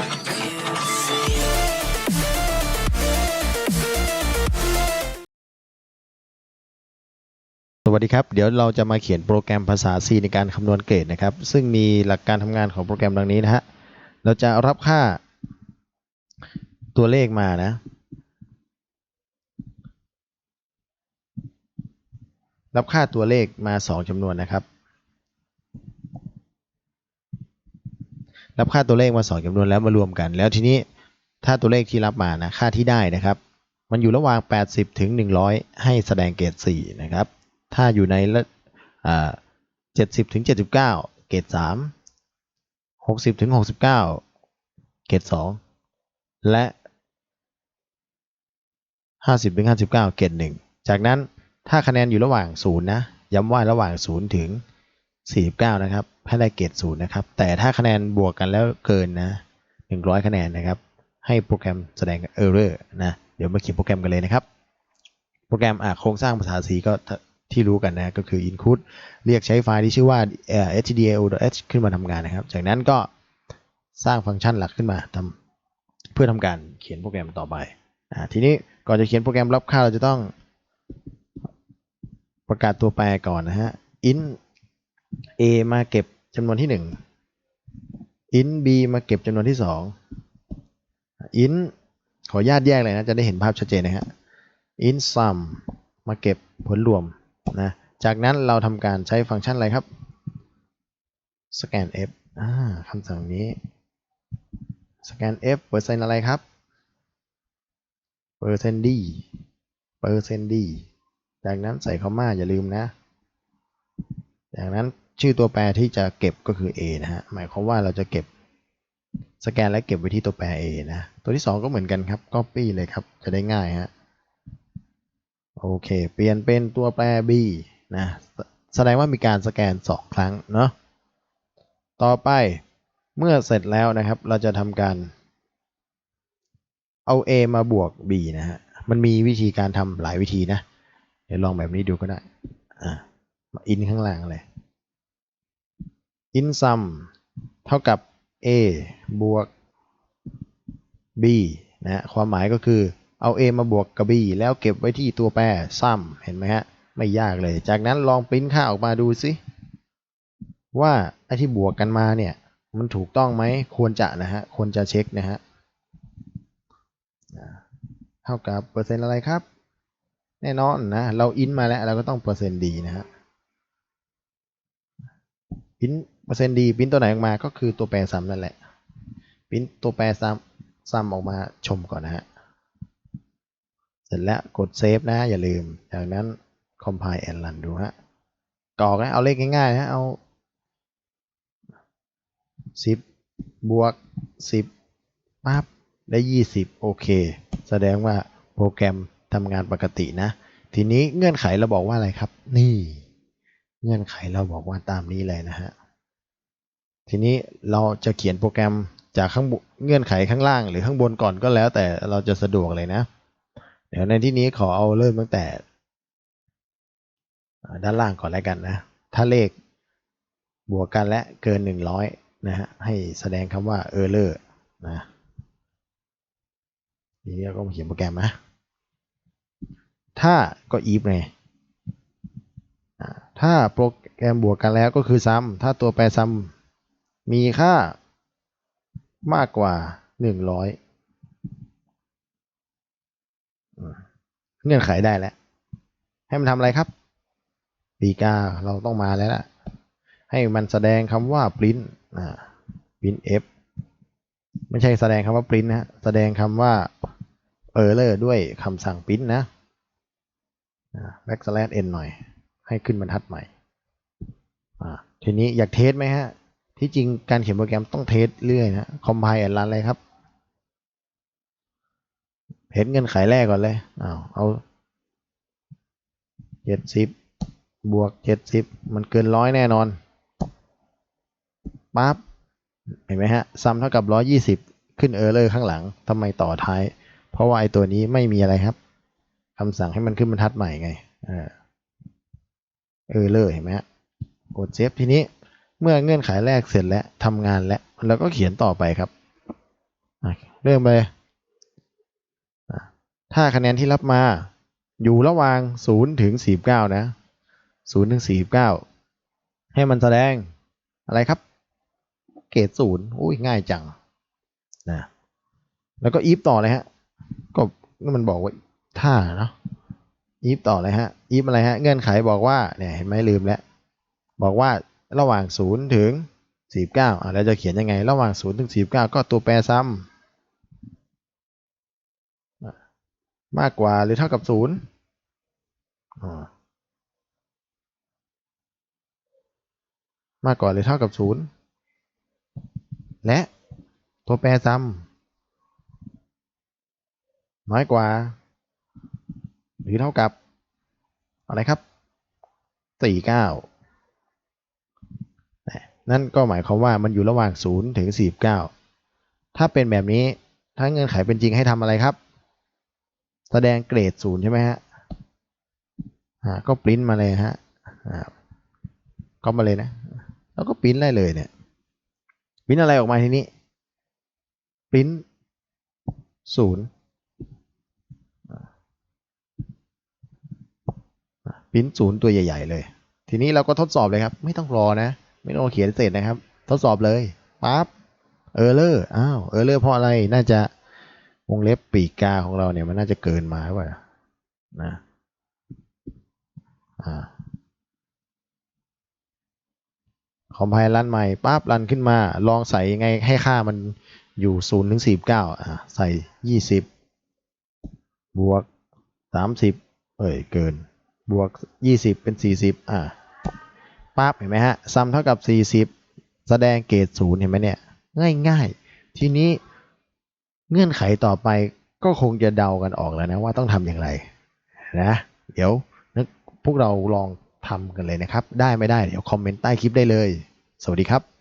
สวัสดีครับ เดี๋ยวเราจะมาเขียนโปรแกรมภาษา C ในการคำนวณเกรดนะครับ ซึ่งมีหลักการทำงานของโปรแกรมดังนี้นะฮะ เราจะรับค่าตัวเลขมานะ รับค่าตัวเลขมา 2จำนวนนะครับ รับค่าตัวเลขมา2จำนวนแล้วมารวมกัน แล้วทีนี้ถ้าตัวเลขที่รับมานะค่าที่ได้นะครับ มันอยู่ระหว่าง 80 ถึง 100 ให้แสดงเกรด4นะครับ ถ้าอยู่ในระอ่า70ถึง79เกรด3 60ถึง69เกรด2และ50ถึง59เกรด1จากนั้นถ้าคะแนนอยู่ระหว่าง0นะย้ำว่าระหว่าง0ถึง 49 นะครับให้ได้เกรด0นะครับ แต่ถ้าคะแนนบวกกันแล้วเกินนะ 100 คะแนนนะครับ ให้โปรแกรมแสดง error นะ เดี๋ยวมาเขียนโปรแกรมกันเลยนะครับ โปรแกรมโครงสร้างภาษา C ก็ที่รู้กันนะก็คือ include เรียกใช้ไฟล์ที่ชื่อว่า htdao.h ขึ้นมาทำงานนะครับ จากนั้นก็สร้างฟังก์ชันหลักขึ้นมาทำเพื่อทำการเขียนโปรแกรมต่อไปอทีนี้ก่อนจะเขียนโปรแกรมรับค่าเราจะต้องประกาศตัวแปรก่อนนะฮะ int a มาเก็บจำนวนที่1 int b มาเก็บจำนวนที่2 int ขออนุญาตแยกเลยนะ จะได้เห็นภาพชัดเจนนะฮะ int sum มาเก็บผลรวมนะ จากนั้นเราทำการใช้ฟังก์ชันอะไรครับ scanf อ่าคำสั่งนี้ scanf เปอร์เซ็นต์อะไรครับ เปอร์เซ็นต์ d เปอร์เซ็นต์ d จากนั้นใส่คอมมาอย่าลืมนะ จากนั้น ชื่อตัวแปรที่จะเก็บก็คือ a นะฮะหมายความว่าเราจะเก็บสแกนและเก็บไว้ที่ตัวแปร a นะตัวที่ 2 ก็เหมือนกันครับ copy เลยครับจะได้ง่ายฮะโอเคเปลี่ยนเป็นตัวแปร b นะแสดงว่ามีการสแกน 2 ครั้งเนาะต่อไปเมื่อเสร็จแล้วนะครับ เราจะทำการเอา a มาบวก b นะฮะมันมีวิธีการทำหลายวิธีนะ เดี๋ยวลองแบบนี้ดูก็ได้อ่ามาอินข้างล่างเลย in sum เท่ากับ a บวก b นะฮะความหมายก็คือเอา a มาบวกกับ b แล้วเก็บไว้ที่ตัวแปร sum เห็นไหมฮะ ไม่ยากเลย จากนั้นลองปริ้นค่าออกมาดูสิว่าไอ้ที่บวกกันมาเนี่ย มันถูกต้องไหมควรจะนะฮะ ควรจะเช็คนะฮะเท่ากับเปอร์เซ็นต์อะไรครับ แน่นอนนะ เราอินมาแล้วเราก็ต้องเปอร์เซ็นต์ดีนะฮะพิน เปอร์เซ็นต์ดีพินตัวไหนออกมาก็คือตัวแปรซ้ำนั่นแหละพินตัวแปรซ้ำซ้ำออกมาชมก่อนนะฮะเสร็จแล้วกดเซฟนะ อย่าลืม จากนั้น compile and run ดูฮะกรอกนะเอาเลขง่ายๆนะเอาสิบบวกสิบปั๊บได้ยี่สิบโอเค แสดงว่าโปรแกรมทำงานปกตินะ ทีนี้เงื่อนไขเราบอกว่าอะไรครับ นี่ เงื่อนไขเราบอกว่าตามนี้เลยนะฮะ ทีนี้เราจะเขียนโปรแกรมจากข้างบนเงื่อนไขข้างล่างหรือข้างบนก่อนก็แล้ว แต่เราจะสะดวกเลยนะ เดี๋ยวในที่นี้ขอเอาเริ่มตั้งแต่ ด้านล่างก่อนแล้วกันนะ ถ้าเลขบวกกันและเกินหนึ่งร้อยนะฮะให้แสดงคำว่า error นะทีนี้เราก็มาเขียนโปรแกรมนะ ถ้าก็ if ไงถ้าโปรแกรมบวกกันแล้วก็คือซ้ำถ้าตัวแปรซ้ำ มีค่ามากกว่าหนึ่งร้อยเงื่อนไขได้แล้ว ให้มันทำอะไรครับปีกาเราต้องมาแล้วล่ะ ให้มันแสดงคำว่า print อ่า print f ไม่ใช่แสดงคำว่า print นะแสดงคำว่า error ด้วยคำสั่ง print นะ backslash n หน่อย ให้ขึ้นบรรทัดใหม่ทีนี้อยากเทสไหมฮะ ที่จริงการเขียนโปรแกรมต้องเทสเรื่อยนะ compile and run เลยครับเห็นเงื่อนไขแรกก่อนเลยอ้าวเอาเจ็ดสิบบวกเจ็ดสิบมันเกินร้อยแน่นอนปั๊บเห็นไหมฮะซัมเท่ากับร้อยี่สิบขึ้นเออร์เลอร์ข้างหลังทำไมต่อท้าย เพราะว่าไอตัวนี้ไม่มีอะไรครับคำสั่งให้มันขึ้นบรรทัดใหม่ไงเออเออร์เลอร์เห็นไหมฮะกดเซฟทีนี้ เมื่อเงื่อนไขแรกเสร็จแล้วทำงานแล้วเราก็เขียนต่อไปครับเริ่มเลยอะถ้าคะแนนที่รับมาอยู่ระหว่างศูนย์ถึงสี่เก้านะศูนย์ถึงสี่เก้าให้มันแสดงอะไรครับ เกรดศูนย์อุ้ยง่ายจังนะแล้วก็อีฟต่อเลยฮะ ก็มันบอกว่าถ้าเนาะอีฟต่อเลยฮะอีฟอะไรฮะ เงื่อนไขบอกว่าเนี่ยเห็นไหมลืมแล้ว บอกว่า ระหว่างศูนย์ถึงสี่าอะเราจะเขียนยังไง ระหว่างศูนย์ถึงสี่เก้าก็ตัวแปรซ้ำมากกว่าหรือเท่ากับศูนย์อ่ามากกว่าหรือเท่ากับศูนย์และตัวแปรซ้ำน้อยกว่า หรือเท่ากับ อะไรครับสี่เนั่นก็หมายความว่ามันอยู่ระหว่าง 0 ถึง 49 ถ้าเป็นแบบนี้ถ้าเงื่อนไขเป็นจริงให้ทำอะไรครับ แสดงเกรด 0 ใช่ไหมฮะอ่าก็ปริ้นมาเลยฮะอ่าก็มาเลยนะ แล้วก็ปริ้นได้เลยเนี่ยปริ้นอะไรออกมาทีนี้ปริ้นศูนย์ปริ้นศูนย์ตัวใหญ่ ๆ เลย ทีนี้เราก็ทดสอบเลยครับ ไม่ต้องรอนะ ไม่ต้องเขียนเสร็จนะครับ ทดสอบเลยปั๊บเออร์เลอร์อ้าวเออร์เลอร์เพราะอะไรน่าจะวงเล็บปีกกาของเราเนี่ยมันน่าจะเกินมาหรือเปล่านะอ่าคอมไพล์รันใหม่ปั๊บรันขึ้นมา ลองใส่ยังไงให้ค่ามันอยู่ศูนย์ถึงสีเก้าอ่าใส่ยี่สิบวกสามสิบเอ้ยเกิน บวกยี่สิบเป็นสี่สิบอ่า ปั๊บเห็นไหมฮะซัมเท่ากับ 40 แสดงเกรดศูนย์เห็นไหมเนี่ยง่ายๆ ทีนี้เงื่อนไขต่อไปก็คงจะเดากันออกแล้วนะว่าต้องทำอย่างไรนะเดี๋ยวนึกพวกเราลองทำกันเลยนะครับ ได้ไม่ได้เดี๋ยวคอมเมนต์ใต้คลิปได้เลย สวัสดีครับ